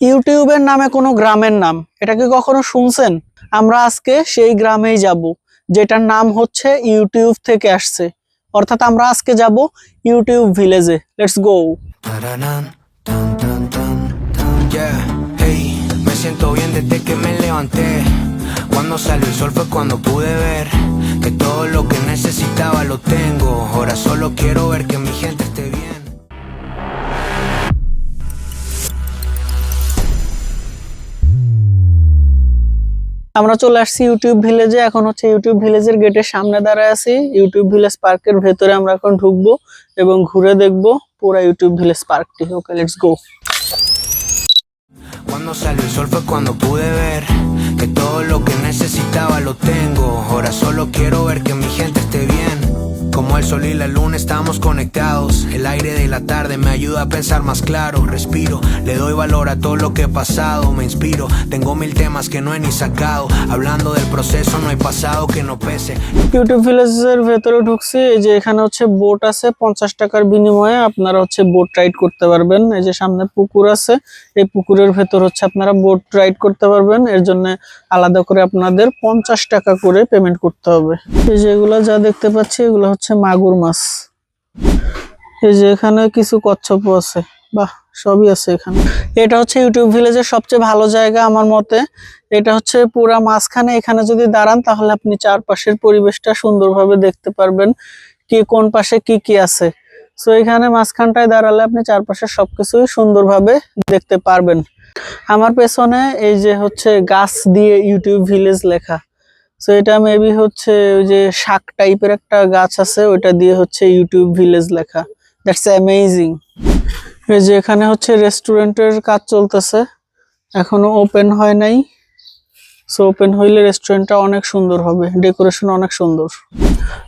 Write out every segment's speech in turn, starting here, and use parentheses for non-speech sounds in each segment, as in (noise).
ইউটিউবের নামে কোনো গ্রামের নাম এটা কি কখনো শুনছেন আমরা আজকে সেই গ্রামেই যাব যেটার নাম হচ্ছে ইউটিউব থেকে আসছে অর্থাৎ আমরা আজকে যাব YouTube ভিলেজে let's go. Cuando salió el sol fue cuando pude ver que todo lo que necesitaba lo tengo. Ahora solo quiero ver que mi gente esté আমরা চলে আসছি ইউটিউব ভিলেজে এখন হচ্ছে ইউটিউব ভিলেজের গেটের সামনে দাঁড়ায় আছি ইউটিউব ভিলেজ পার্কের ভেতরে আমরা এখন ঢুকবো এবং ঘুরে দেখব পুরো ইউটিউব ভিলেজ পার্কটি okay let's go Cuando salió el sol fue cuando pude ver que todo lo que necesitaba lo tengo. Ahora solo quiero ver que mi gente esté bien. Como el sol y la luna estamos conectados. El aire de la tarde me ayuda a pensar más claro. Respiro, le doy valor a todo lo que he pasado. Me inspiro, tengo mil temas que no he ni sacado. Hablando del proceso, no hay pasado que no pese. YouTube ভিলেজের ভেতরে ঢুকছি এই যে এখানে হচ্ছে boat আছে পঞ্চাশ টাকার বিনিময়ে আপনারা হচ্ছে বোট রাইড করতে পারবেন এই যে সামনে পুকুর আছে এই পুকুরের ভেতর হচ্ছে আপনারা বোট রাইড করতে পারবেন এর জন্য আলাদা করে আপনাদের পঞ্চাশ টাকা করে পেমেন্ট করতে হবে এই যে এগুলা যা দেখতে পাচ্ছি এগুলো হচ্ছে মাগুর মাছ। এই যে এখানে কিছু কচ্ছপ আছে। বাহ, সবই আছে এখানে। এটা হচ্ছে ইউটিউব ভিলেজের সবচেয়ে ভালো জায়গা আমার মতে। এটা হচ্ছে পুরা মাঝখানে। এখানে যদি দাঁড়ান, তাহলে আপনি চারপাশের পরিবেশটা সুন্দরভাবে দেখতে পারবেন কি কোন পাশে কি কি আছে। সো এখানে মাঝখানটায় দাঁড়ালে আপনি চারপাশের সবকিছুই সুন্দরভাবে দেখতে পারবেন। আমার পেছনে এই যে হচ্ছে গাছ দিয়ে ইউটিউব ভিলেজ লেখা। সো এটা মেবি হচ্ছে ওই যে শাক টাইপের একটা গাছ আছে, ওইটা দিয়ে হচ্ছে ইউটিউব ভিলেজ লেখা। দ্যাটস অ্যামেজিং এই যে এখানে হচ্ছে রেস্টুরেন্টের কাজ চলতেছে। এখনও ওপেন হয় নাই। সো ওপেন হইলে রেস্টুরেন্টটা অনেক সুন্দর হবে। ডেকোরেশন অনেক সুন্দর।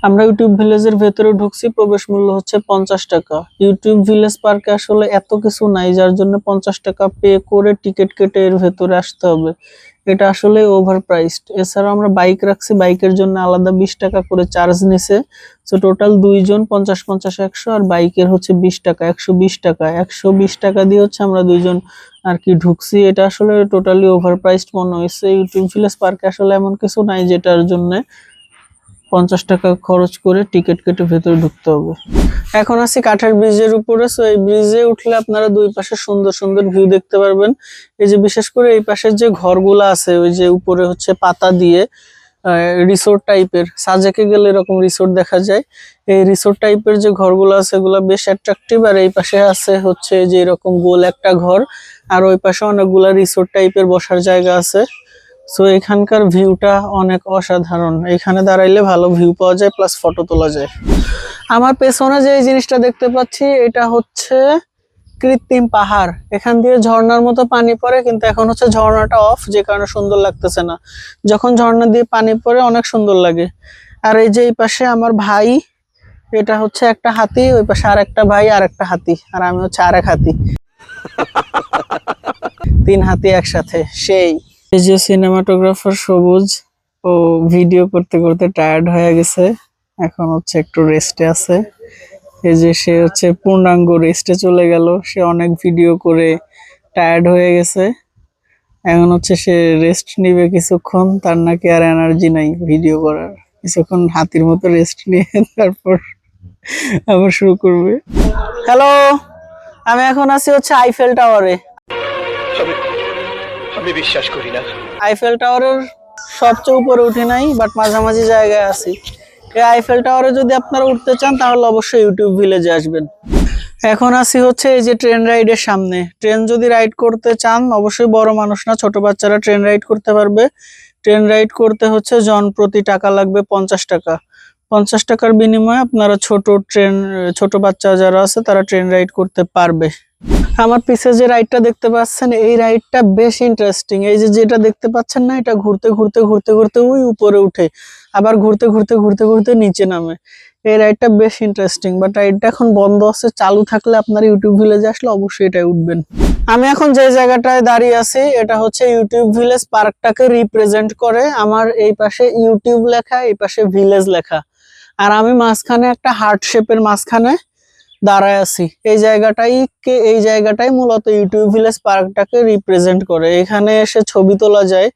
আমরা ইউটিউব ভিলেজের ভেতরে ঢুকছি, প্রবেশ মূল্য হচ্ছে পঞ্চাশ টাকা। ইউটিউব ভিলেজ পার্কে আসলে এত কিছু নাই, যার জন্য পঞ্চাশ টাকা পে করে টিকিট কেটে এর ভেতরে আসতে হবে। এটা আসলে ওভার প্রাইসড এছাড়াও আমরা বাইক রাখছি বাইকের জন্য আলাদা বিশ টাকা করে চার্জ নিছে। সো টোটাল দুইজন পঞ্চাশ পঞ্চাশ একশো আর বাইকের হচ্ছে বিশ টাকা, একশো বিশ টাকা। একশো বিশ টাকা দিয়ে হচ্ছে আমরা দুইজন আর কি ঢুকছি। এটা আসলে টোটালি ওভার প্রাইসড মনে হয়েছে ইউটিউব ভিলেজ পার্কে আসলে এমন কিছু নাই যেটার জন্য পঞ্চাশ টাকা খরচ করে টিকিট কেটে ভেতরে ঢুকতে হবে। এখন আছি কাঠের ব্রিজের উপরে সো এই ব্রিজে উঠলে আপনারা দুই পাশে সুন্দর সুন্দর ভিউ দেখতে পারবেন। এই যে বিশেষ করে এই পাশের যে ঘরগুলো আছে, ওই যে উপরে হচ্ছে পাতা দিয়ে রিসোর্ট টাইপের সাজেকে গেলে এরকম রিসোর্ট দেখা যায়। এই রিসোর্ট টাইপের যে ঘরগুলো আছে, এগুলো বেশ অ্যাট্রাকটিভ আর এই পাশে আছে হচ্ছে যে এরকম গোল একটা ঘর, আর ওই পাশে অনেকগুলা রিসোর্ট টাইপের বসার জায়গা আছে। সো এখানকার ভিউটা অনেক অসাধারণ। এখানে দাঁড়াইলে ভালো ভিউ পাওয়া যায় প্লাস ফটো তোলা যায়। আমার পেছনে যে এই জিনিসটা দেখতে পাচ্ছি, এটা হচ্ছে কৃত্রিম পাহাড়। এখান দিয়ে ঝর্ণার মতো পানি পড়ে, কিন্তু এখন হচ্ছে ঝর্ণাটা অফ যে কারণে সুন্দর লাগতেছে না। যখন ঝর্ণা দিয়ে পানি পড়ে, অনেক সুন্দর লাগে। আর এই যে এই পাশে আমার ভাই, এটা হচ্ছে একটা হাতি, ওই পাশে আর একটা ভাই আর একটা হাতি, আর আমি হচ্ছে আরেক হাতি। (laughs) তিন হাতি একসাথে, সেই। এই যে সিনেমাটোগ্রাফার সবুজ ও ভিডিও করতে করতে টায়ার্ড হয়ে গেছে, এখন হচ্ছে একটু রেস্টে আছে। এই যে সে হচ্ছে পূর্ণাঙ্গ রেস্টে চলে গেল, সে অনেক ভিডিও করে টায়ার্ড হয়ে গেছে। এখন হচ্ছে সে রেস্ট নিবে কিছুক্ষণ, তার নাকি আর এনার্জি নাই ভিডিও করার। কিছুক্ষণ হাতির মতো রেস্ট নিয়ে (laughs) তারপর আবার শুরু করবে। হ্যালো আমি এখন আছি হচ্ছে আইফেল টাওয়ারে আমি বিশ্বাস করি না। আইফেল টাওয়ারের সবচেয়ে উপরে উঠে নাই বাট মাঝামাঝি জায়গায় আছি। এই আইফেল টাওয়ারে যদি আপনারা উঠতে চান, তাহলে অবশ্যই ইউটিউব ভিলেজে আসবেন। এখন আসি হচ্ছে এই যে ট্রেন রাইডের সামনে। ট্রেন যদি রাইড করতে চান, অবশ্যই বড় মানুষ না, ছোট বাচ্চারা ট্রেন রাইড করতে পারবে। ট্রেন রাইড করতে হচ্ছে জন প্রতি টাকা লাগবে পঞ্চাশ টাকা। পঞ্চাশ টাকার বিনিময়ে আপনারা ছোট ট্রেন ছোট বাচ্চা যারা আছে, তারা ট্রেন রাইড করতে পারবে। আমার পিছে যে রাইডটা দেখতে পাচ্ছেন, এই রাইডটা বেশ ইন্টারেস্টিং এই যে যেটা দেখতে পাচ্ছেন না, এটা ঘুরতে ঘুরতে ঘুরতে ঘুরতে ওই উপরে উঠে, আবার ঘুরতে ঘুরতে ঘুরতে ঘুরতে নিচে নামে। এই রাইডটা বেশ ইন্টারেস্টিং বাট রাইডটা এখন বন্ধ আছে, চালু থাকলে আপনার ইউটিউব ভিলেজে আসলে অবশ্যই এটাই উঠবেন। আমি এখন যে জায়গাটায় দাঁড়িয়ে আছি, এটা হচ্ছে ইউটিউব ভিলেজ পার্কটাকে রিপ্রেজেন্ট করে আমার এই পাশে ইউটিউব লেখা, এই পাশে ভিলেজ লেখা। আর আমি মাঝখানে একটা হার্ট শেপের মাঝখানে দাঁড়ায় আছি। এই জায়গাটাই কে এই জায়গাটাই মূলত ইউটিউব ভিলেজ পার্কটাকে রিপ্রেজেন্ট করে। এখানে এসে ছবি তোলা যায়।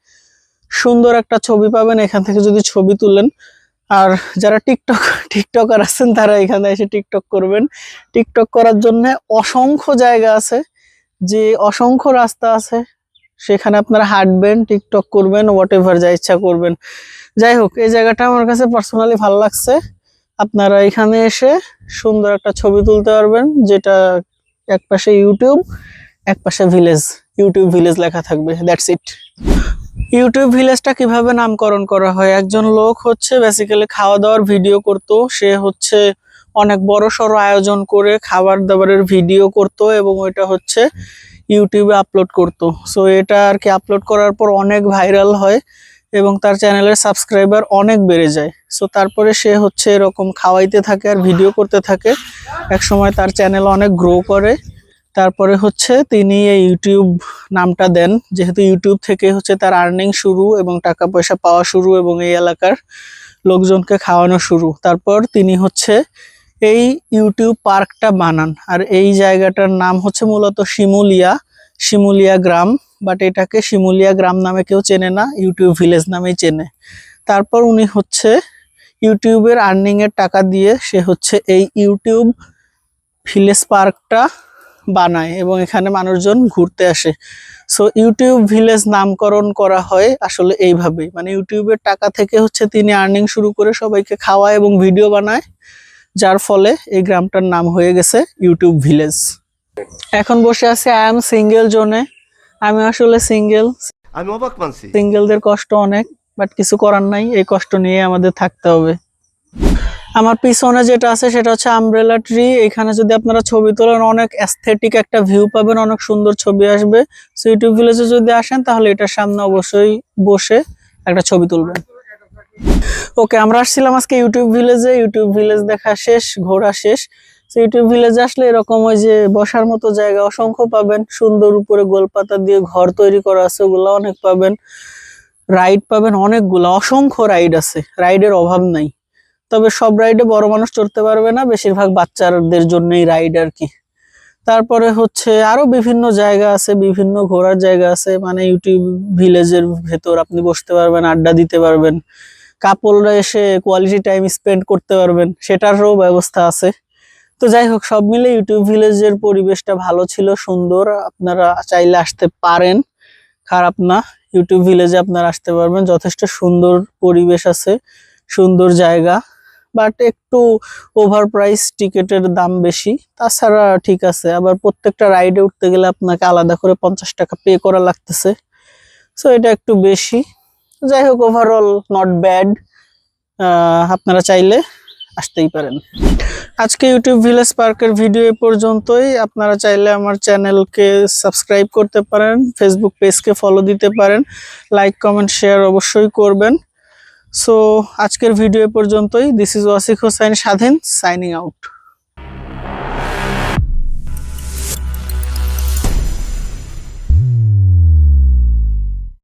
সুন্দর একটা ছবি পাবেন। এখান থেকে যদি ছবি তুলেন। আর যারা টিকটক টিকটকার আছেন, তারা এখানে এসে টিকটক করবেন। টিকটক করার জন্য অসংখ্য জায়গা আছে। যে অসংখ্য রাস্তা আছে। সেখানে আপনারা হাঁটবেন টিকটক করবেন হোয়াট এভার যা ইচ্ছা করবেন। যাই হোক, এই জায়গাটা আমার কাছে পার্সোনালি ভালো লাগছে। আপনারা এখানে এসে সুন্দর একটা ছবি তুলতে পারবেন, যেটা এক পাশে ইউটিউব, এক পাশে ভিলেজ। ইউটিউব ভিলেজ লেখা থাকবে দ্যাটস ইট ইউটিউব ভিলেজটা কীভাবে নামকরণ করা হয়? একজন লোক হচ্ছে বেসিক্যালি খাওয়া দাওয়ার ভিডিও করত, সে হচ্ছে অনেক বড় সড়ো আয়োজন করে খাবার দাবারের ভিডিও করত এবং ওইটা হচ্ছে ইউটিউবে আপলোড করত। সো এটা আর কি আপলোড করার পর অনেক ভাইরাল হয়। এবং তার চ্যানেলের সাবস্ক্রাইবার অনেক বেড়ে যায়। সো তারপরে সে হচ্ছে এরকম খাওয়াইতে থাকে আর ভিডিও করতে থাকে। এক সময় তার চ্যানেল অনেক গ্রো করে। তারপরে হচ্ছে তিনি এই ইউটিউব নামটা দেন, যেহেতু ইউটিউব থেকে হচ্ছে তার আর্নিং শুরু এবং টাকা পয়সা পাওয়া শুরু এবং এই এলাকার লোকজনকে খাওয়ানো শুরু। তারপর তিনি হচ্ছে এই ইউটিউব পার্কটা বানান। আর এই জায়গাটার নাম হচ্ছে মূলত শিমুলিয়া শিমুলিয়া গ্রাম। বাট এটাকে শিমুলিয়া গ্রাম নামে কেউ চেনে না, ইউটিউব ভিলেজ নামেই চেনে। তারপর উনি হচ্ছে ইউটিউবের আর্নিং এর টাকা দিয়ে সে হচ্ছে এই ইউটিউব ভিলেজ পার্কটা বানায় এবং এখানে মানুষজন ঘুরতে আসে। সো ইউটিউব ভিলেজ নামকরণ করা হয় আসলে এইভাবেই। মানে ইউটিউবের টাকা থেকে হচ্ছে তিনি আর্নিং শুরু করে সবাইকে খাওয়ায় এবং ভিডিও বানায়, যার ফলে এই গ্রামটার নাম হয়ে গেছে ইউটিউব ভিলেজ। এখন বসে আছে আই এম সিঙ্গেল জোনে। আমি আসলে সিঙ্গেল আমি অবাক মানছি। সিঙ্গেলদের কষ্ট অনেক বাট কিছু করার নাই এই কষ্ট নিয়ে আমাদের থাকতে হবে। আমার পিছনে যেটা আছে সেটা হচ্ছে আমব্রেলা ট্রি এখানে যদি আপনারা ছবি তোলেন অনেক অ্যাস্থেটিক একটা ভিউ পাবেন অনেক সুন্দর ছবি আসবে। সো ইউটিউব ভিলেজে যদি আসেন তাহলে এটার সামনে অবশ্যই বসে একটা ছবি তুলবেন। ওকে আমরা আসছিলাম আজকে ইউটিউব ভিলেজে ইউটিউব ভিলেজ দেখা শেষ ঘোরা শেষ। ইউটিউব ভিলেজ আসলে এরকম ওই যে বসার মতো জায়গা অসংখ্য পাবেন। সুন্দর উপরে গোলপাতা দিয়ে ঘর তৈরি করা আছে, ওগুলো অনেক পাবেন। রাইড পাবেন অনেকগুলো, অসংখ্য রাইড আছে। রাইডের অভাব নাই। তবে সব রাইডে বড় মানুষ চড়তে পারবে না, বেশিরভাগ বাচ্চাদের জন্যই রাইড আর কি তারপরে হচ্ছে আরও বিভিন্ন জায়গা আছে, বিভিন্ন ঘোরার জায়গা আছে। মানে ইউটিউব ভিলেজের ভেতর আপনি বসতে পারবেন, আড্ডা দিতে পারবেন। কাপলরা এসে কোয়ালিটি টাইম স্পেন্ড করতে পারবেন, সেটারও ব্যবস্থা আছে। তো যাই হোক, সব মিলে ইউটিউব ভিলেজের পরিবেশটা ভালো ছিল, সুন্দর। আপনারা চাইলে আসতে পারেন। খারাপ না ইউটিউব ভিলেজে আপনারা আসতে পারবেন। যথেষ্ট সুন্দর পরিবেশ আছে, সুন্দর জায়গা। বাট একটু ওভার প্রাইস টিকেটের দাম বেশি, তাছাড়া ঠিক আছে। আবার প্রত্যেকটা রাইডে উঠতে গেলে আপনাকে আলাদা করে পঞ্চাশ টাকা পে করা লাগতেছে। সো এটা একটু বেশি। যাই হোক ওভারঅল নট ব্যাড আপনারা চাইলে আসতেই পারেন। আজকে ইউটিউব ভিলেজ পার্কের ভিডিও এ পর্যন্তই। আপনারা চাইলে আমার চ্যানেলকে সাবস্ক্রাইব করতে পারেন ফেসবুক পেজকে ফলো দিতে পারেন। লাইক কমেন্ট শেয়ার অবশ্যই করবেন। সো আজকের ভিডিও এ পর্যন্তই। দিস ইজ ওয়াসিক হোসাইন স্বাধীন সাইনিং আউট